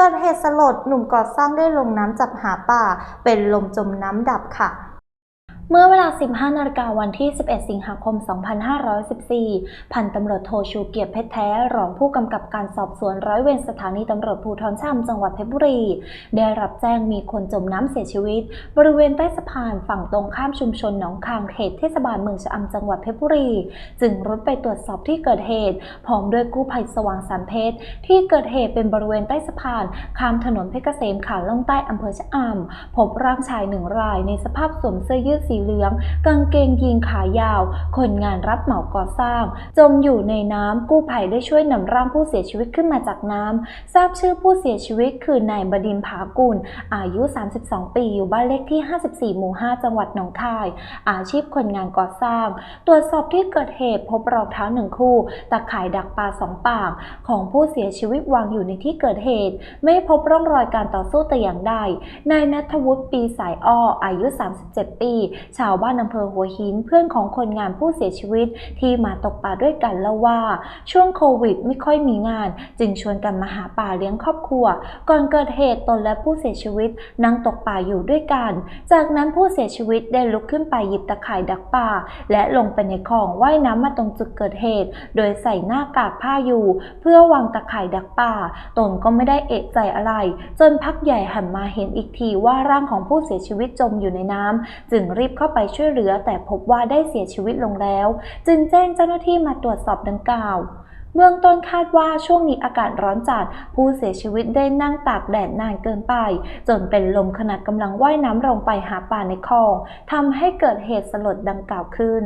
เกิดเหตุสลดหนุ่มก่อสร้างได้ลงน้ำจับหาป่า เป็นลมจมน้ำดับค่ะ เมื่อเวลา 15นาฬิกาวันที่ 11 สิงหาคม 2514 พันตำรวจโทชูเกียรติเพชรแท้ รองผู้กำกับการสอบสวนร้อยเวรสถานีตำรวจภูธรชำจังหวัดเพชรบุรี ได้รับแจ้งมีคนจมน้ำเสียชีวิต บริเวณใต้สะพานฝั่งตรงข้ามชุมชนหนองคางเขตเทศบาลเมืองชะอำจังหวัดเพชรบุรี จึงรุดไปตรวจสอบที่เกิดเหตุ พร้อมด้วยกู้ภัยสว่างสารเพชร ที่เกิดเหตุเป็นบริเวณใต้สะพานข้ามถนนเพชรเกษมขาล่องใต้อำเภอชะอำพบร่างชายหนึ่งรายในสภาพสวมเสื้อยืดสีเหลือง กางเกงยีนขายาว คนงานรับเหมาก่อสร้าง จมอยู่ในน้ำกู้ภัยได้ช่วยนำร่างผู้เสียชีวิตขึ้นมาจากน้ำทราบชื่อผู้เสียชีวิตคือนายบดินผากุลอายุ 32 ปี อยู่บ้านเลขที่ 54 หมู่ 5 จังหวัดหนองคาย อาชีพคนงานก่อสร้าง ตรวจสอบที่เกิดเหตุพบรองเท้าหนึ่งคู่ ตะข่ายดักปลาสองปาก ของผู้เสียชีวิตวางอยู่ในที่เกิดเหตุ ไม่พบร่องรอยการต่อสู้แต่อย่างใด นายนัทวุฒิปีสายอ้ออายุ 37 ปีชาวบ้านอำเภอหัวหินเพื่อนของคนงานผู้เสียชีวิตที่มาตกปลาด้วยกันเล่าว่า ช่วงโควิดไม่ค่อยมีงาน จึงชวนกันมาหาปลาเลี้ยงครอบครัว ก่อนเกิดเหตุตนและผู้เสียชีวิตนั่งตกปลาอยู่ด้วยกัน จากนั้นผู้เสียชีวิตได้ลุกขึ้นไปหยิบตะข่ายดักปลาและลงไปในคลองว่ายน้ำมาตรงจุดเกิดเหตุ โดยใส่หน้ากากผ้าอยู่ เพื่อวางตะข่ายดักปลาตนก็ไม่ได้เอะใจอะไร จนพักใหญ่หันมาเห็นอีกทีว่าร่างของผู้เสียชีวิตจมอยู่ในน้ำจึงรีบเข้าไปช่วยเหลือ แต่พบว่าได้เสียชีวิตลงแล้ว จึงแจ้งเจ้าหน้าที่มาตรวจสอบดังกล่าวเบื้องต้นคาดว่าช่วงนี้อากาศร้อนจัด ผู้เสียชีวิตได้นั่งตากแดดนานเกินไป จนเป็นลมขณะกำลังว่ายน้ำลงไปหาปลาในคลองทำให้เกิดเหตุสลดดังกล่าวขึ้น